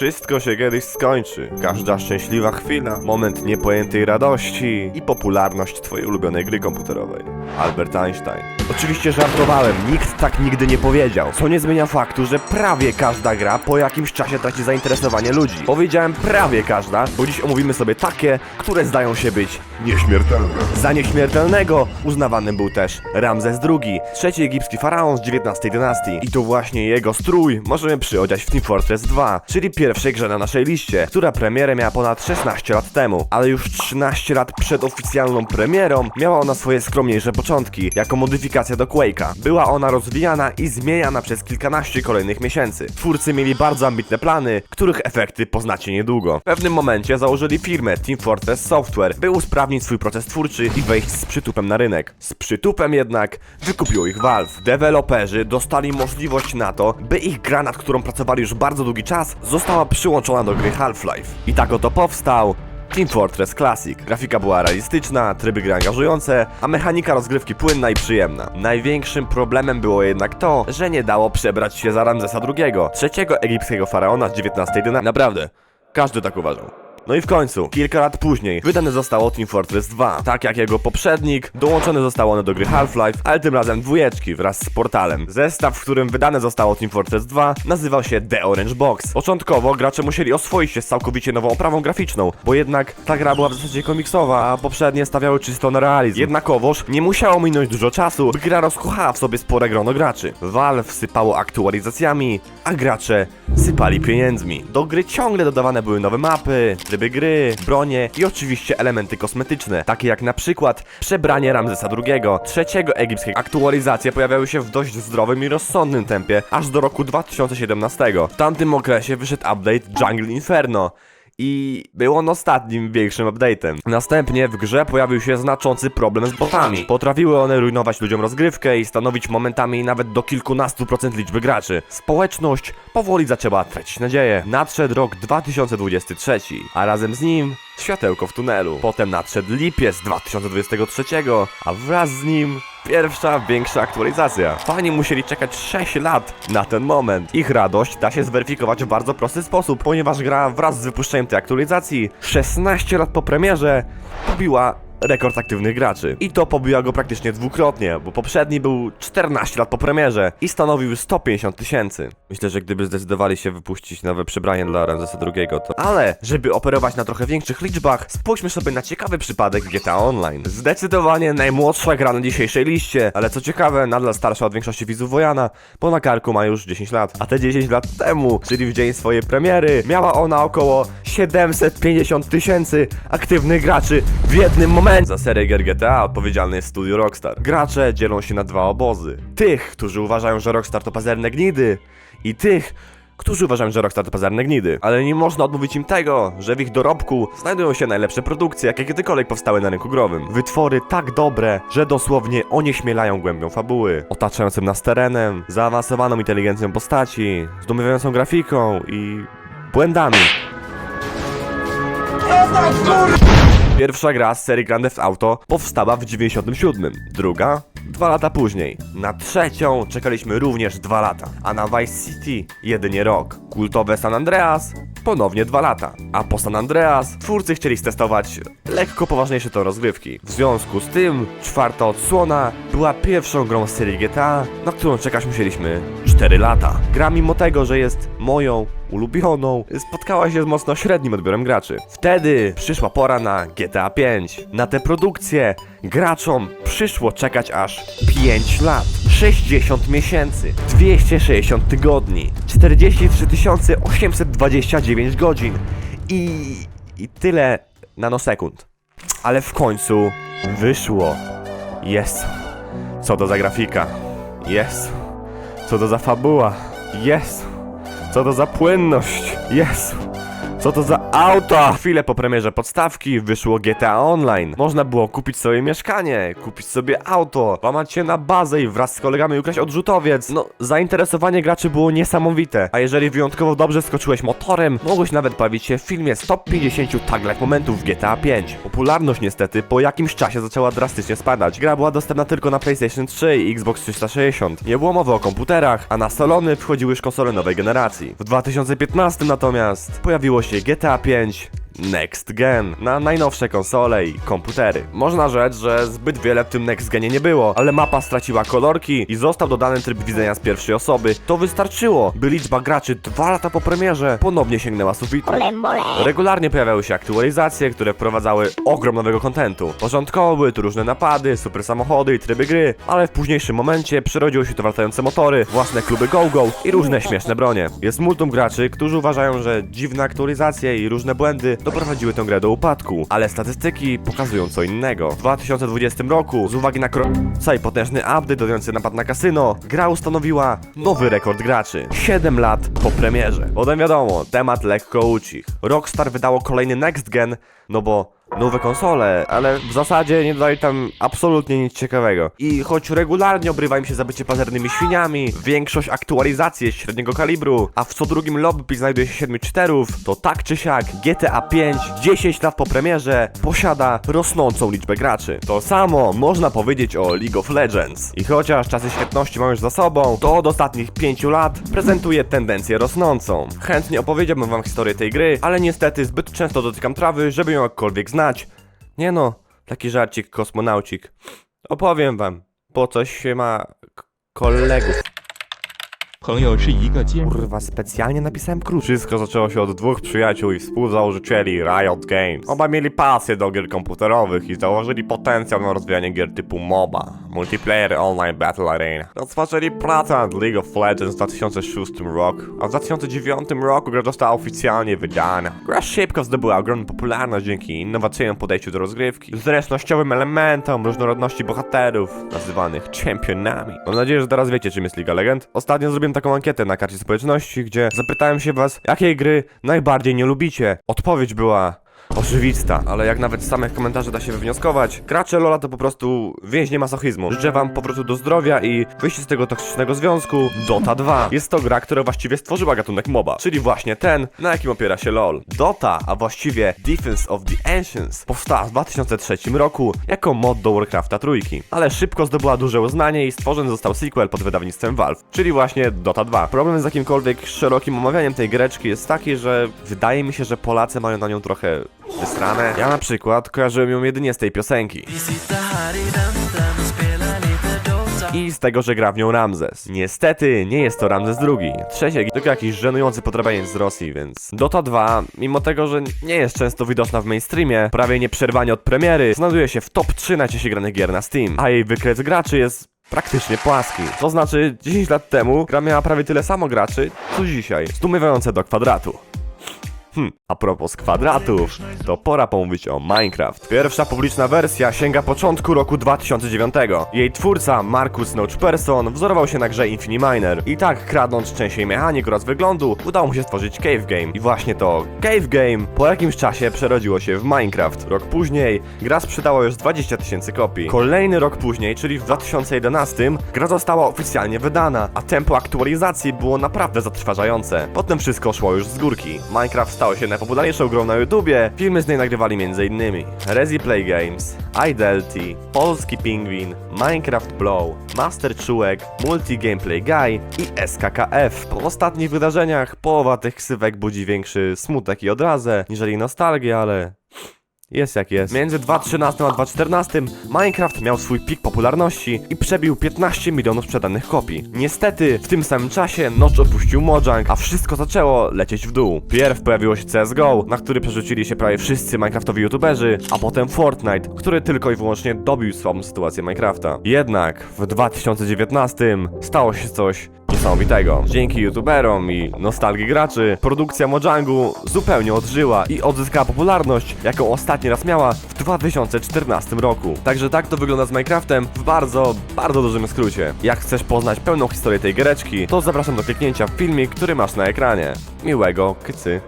Wszystko się kiedyś skończy. Każda szczęśliwa chwila, moment niepojętej radości i popularność twojej ulubionej gry komputerowej. Albert Einstein. Oczywiście żartowałem, nikt tak nigdy nie powiedział. Co nie zmienia faktu, że prawie każda gra po jakimś czasie traci zainteresowanie ludzi. Powiedziałem prawie każda, bo dziś omówimy sobie takie, które zdają się być Nieśmiertelne. za nieśmiertelnego uznawany był też Ramzes II, trzeci egipski faraon z XIX dynastii. I to właśnie jego strój możemy przyodziać w Team Fortress 2, czyli pierwszej grze na naszej liście, która premierę miała ponad 16 lat temu. Ale już 13 lat przed oficjalną premierą miała ona swoje skromniejsze początki, jako modyfikacja do Quake'a. Była ona rozwijana i zmieniana przez kilkanaście kolejnych miesięcy. Twórcy mieli bardzo ambitne plany, których efekty poznacie niedługo. W pewnym momencie założyli firmę Team Fortress Software, by usprawnić swój proces twórczy i wejść z przytupem na rynek. Z przytupem jednak wykupiło ich Valve. Deweloperzy dostali możliwość na to, by ich gra, nad którą pracowali już bardzo długi czas, została przyłączona do gry Half-Life. I tak oto powstał Team Fortress Classic. Grafika była realistyczna, tryby gry angażujące, a mechanika rozgrywki płynna i przyjemna. Największym problemem było jednak to, że nie dało przebrać się za Ramzesa II, trzeciego egipskiego faraona z XIX dynastii. Naprawdę, każdy tak uważał. No i w końcu, kilka lat później, wydane zostało Team Fortress 2. Tak jak jego poprzednik, dołączone zostało one do gry Half-Life, ale tym razem dwójeczki wraz z portalem. Zestaw, w którym wydane zostało Team Fortress 2, nazywał się The Orange Box. Początkowo gracze musieli oswoić się z całkowicie nową oprawą graficzną, bo jednak ta gra była w zasadzie komiksowa, a poprzednie stawiały czysto na realizm. Jednakowoż nie musiało minąć dużo czasu, by gra rozkochała w sobie spore grono graczy. Valve sypało aktualizacjami, a gracze sypali pieniędzmi. Do gry ciągle dodawane były nowe mapy, tryby gry, bronie i oczywiście elementy kosmetyczne, takie jak na przykład przebranie Ramzesa II, trzeciego egipskiego. Aktualizacje pojawiały się w dość zdrowym i rozsądnym tempie, aż do roku 2017. W tamtym okresie wyszedł update Jungle Inferno, i był on ostatnim większym update'em. Następnie w grze pojawił się znaczący problem z botami. Potrafiły one rujnować ludziom rozgrywkę i stanowić momentami nawet do kilkunastu procent liczby graczy. Społeczność powoli zaczęła tracić nadzieję. Nadszedł rok 2023, a razem z nim światełko w tunelu. Potem nadszedł lipiec 2023, a wraz z nim pierwsza większa aktualizacja. Fani musieli czekać 6 lat na ten moment. Ich radość da się zweryfikować w bardzo prosty sposób, ponieważ gra wraz z wypuszczeniem tej aktualizacji 16 lat po premierze pobiła rekord aktywnych graczy. I to pobiła go praktycznie dwukrotnie, bo poprzedni był 14 lat po premierze i stanowił 150 tysięcy. Myślę, że gdyby zdecydowali się wypuścić nowe przebranie dla Ramzesa II, to... Ale, żeby operować na trochę większych liczbach, spójrzmy sobie na ciekawy przypadek GTA Online. Zdecydowanie najmłodsza gra na dzisiejszej liście, ale co ciekawe, nadal starsza od większości widzów Wojana, bo na karku ma już 10 lat. A te 10 lat temu, czyli w dzień swojej premiery, miała ona około 750 tysięcy aktywnych graczy w jednym momencie. Za serię GTA odpowiedzialny jest studio Rockstar. Gracze dzielą się na dwa obozy. Tych, którzy uważają, że Rockstar to pazerne gnidy i tych, którzy uważają, że Rockstar to pazerne gnidy. Ale nie można odmówić im tego, że w ich dorobku znajdują się najlepsze produkcje, jakie kiedykolwiek powstały na rynku growym. Wytwory tak dobre, że dosłownie onieśmielają głębią fabuły, otaczającym nas terenem, zaawansowaną inteligencją postaci, zdumiewającą grafiką i błędami. Pierwsza gra z serii Grand Theft Auto powstała w 97, druga dwa lata później. Na trzecią czekaliśmy również dwa lata, a na Vice City jedynie rok. Kultowe San Andreas ponownie dwa lata, a po San Andreas twórcy chcieli stestować lekko poważniejsze to rozgrywki. W związku z tym czwarta odsłona była pierwszą grą z serii GTA, na którą czekać musieliśmy 4 lata. Gra mimo tego, że jest moją ulubioną, spotkała się z mocno średnim odbiorem graczy. Wtedy przyszła pora na GTA 5. Na tę produkcję graczom przyszło czekać aż 5 lat, 60 miesięcy, 260 tygodni, 43 829 godzin i, i tyle nanosekund. Ale w końcu wyszło. Jest. Co to za grafika? Jest. Co to za fabuła? Jest. Co to za płynność? Jezu. Co to za auto? Chwilę po premierze podstawki wyszło GTA Online. Można było kupić sobie mieszkanie, kupić sobie auto, łamać się na bazę i wraz z kolegami ukraść odrzutowiec. No, zainteresowanie graczy było niesamowite. A jeżeli wyjątkowo dobrze skoczyłeś motorem, mogłeś nawet bawić się w filmie z top 50 tagline momentów w GTA 5. Popularność niestety po jakimś czasie zaczęła drastycznie spadać. Gra była dostępna tylko na PlayStation 3 i Xbox 360. Nie było mowy o komputerach, a na salony wchodziły już konsole nowej generacji. W 2015 natomiast pojawiło się GTA 5 Next Gen na najnowsze konsole i komputery. Można rzec, że zbyt wiele w tym Next Genie nie było, ale mapa straciła kolorki i został dodany tryb widzenia z pierwszej osoby. To wystarczyło, by liczba graczy dwa lata po premierze ponownie sięgnęła sufitu. Regularnie pojawiały się aktualizacje, które wprowadzały ogrom nowego kontentu. Początkowo były tu różne napady, super samochody i tryby gry, ale w późniejszym momencie przerodziły się to wracające motory, własne kluby go-go i różne śmieszne bronie. Jest multum graczy, którzy uważają, że dziwne aktualizacje i różne błędy doprowadziły tę grę do upadku, ale statystyki pokazują co innego. W 2020 roku, z uwagi na krąca i potężny update dodający napad na kasyno, gra ustanowiła nowy rekord graczy. 7 lat po premierze. Potem wiadomo, temat lekko ucich. Rockstar wydało kolejny next gen, no bo nowe konsole, ale w zasadzie nie dodali tam absolutnie nic ciekawego. I choć regularnie obrywa im się za bycie pazernymi świniami, większość aktualizacji jest średniego kalibru, a w co drugim lobby znajduje się 7 czterów, to tak czy siak GTA 5 10 lat po premierze posiada rosnącą liczbę graczy. To samo można powiedzieć o League of Legends. I chociaż czasy świetności mam już za sobą, to od ostatnich 5 lat prezentuje tendencję rosnącą. Chętnie opowiedziałbym wam historię tej gry, ale niestety zbyt często dotykam trawy, żeby ją jakkolwiek znać Nie no, taki żarcik kosmonaucik. Opowiem wam, po coś się ma k- kolegów. 朋友是一个坚 Kurwa, specjalnie napisałem krótko. Wszystko zaczęło się od dwóch przyjaciół i współzałożycieli Riot Games. Oba mieli pasję do gier komputerowych i założyli potencjał na rozwijanie gier typu MOBA, Multiplayer Online Battle Arena. Rozpoczęli pracę nad League of Legends w 2006 roku, a w 2009 roku gra została oficjalnie wydana. Gra szybko zdobyła ogromną popularność dzięki innowacyjnym podejściu do rozgrywki, zręcznościowym elementom, różnorodności bohaterów, nazywanych championami. Mam nadzieję, że teraz wiecie czym jest Liga Legend. Ostatnio zrobiłem taką ankietę na karcie społeczności, gdzie zapytałem się was, jakiej gry najbardziej nie lubicie. Odpowiedź była oczywista, ale jak nawet z samych komentarzy da się wywnioskować, gracze Lola to po prostu więźnie masochizmu. Życzę wam powrotu do zdrowia i wyjście z tego toksycznego związku. Dota 2 jest to gra, która właściwie stworzyła gatunek MOBA, czyli właśnie ten, na jakim opiera się LoL. Dota, a właściwie Defense of the Ancients, powstała w 2003 roku jako mod do Warcrafta trójki, ale szybko zdobyła duże uznanie i stworzony został sequel pod wydawnictwem Valve, czyli właśnie Dota 2. Problem z jakimkolwiek szerokim omawianiem tej greczki jest taki, że wydaje mi się, że Polacy mają na nią trochę wysrane. Ja na przykład kojarzyłem ją jedynie z tej piosenki. I z tego, że gra w nią Ramzes. Niestety, nie jest to Ramzes II. Trzeciek, tylko jakiś żenujący podrabianiec z Rosji, więc... Dota 2, mimo tego, że nie jest często widoczna w mainstreamie, prawie nieprzerwanie od premiery, znajduje się w top 3 najczęściej granych gier na Steam, a jej wykres graczy jest praktycznie płaski. To znaczy, 10 lat temu gra miała prawie tyle samo graczy, co dzisiaj. Zdumiewające do kwadratu. Hm, a propos kwadratów, to pora pomówić o Minecraft. Pierwsza publiczna wersja sięga początku roku 2009. Jej twórca, Markus Notchperson, wzorował się na grze Infiniminer. I tak, kradnąc część jej mechanik oraz wyglądu, udało mu się stworzyć Cave Game. I właśnie to Cave Game po jakimś czasie przerodziło się w Minecraft. Rok później gra sprzedała już 20 tysięcy kopii. Kolejny rok później, czyli w 2011, gra została oficjalnie wydana, a tempo aktualizacji było naprawdę zatrważające. Potem wszystko szło już z górki. Minecraft stał się najpopularniejszą grą na YouTubie. Filmy z niej nagrywali m.in. Rezi Play Games, iDelty, Polski Pingwin, Minecraft Blow, Master Czułek, Multi Gameplay Guy i SKKF. Po ostatnich wydarzeniach połowa tych ksywek budzi większy smutek i odrazę, niżeli nostalgię, ale jest jak jest. Między 2013 a 2014 Minecraft miał swój pik popularności i przebił 15 milionów sprzedanych kopii. Niestety, w tym samym czasie Notch opuścił Mojang, a wszystko zaczęło lecieć w dół. Pierw pojawiło się CSGO, na który przerzucili się prawie wszyscy Minecraftowi youtuberzy, a potem Fortnite, który tylko i wyłącznie dobił słabą sytuację Minecrafta. Jednak w 2019 stało się coś niesamowitego. Dzięki youtuberom i nostalgii graczy, produkcja Mojangu zupełnie odżyła i odzyskała popularność, jaką ostatni raz miała w 2014 roku. Także tak to wygląda z Minecraftem w bardzo, bardzo dużym skrócie. Jak chcesz poznać pełną historię tej giereczki, to zapraszam do kliknięcia w filmik, który masz na ekranie. Miłego, kycy.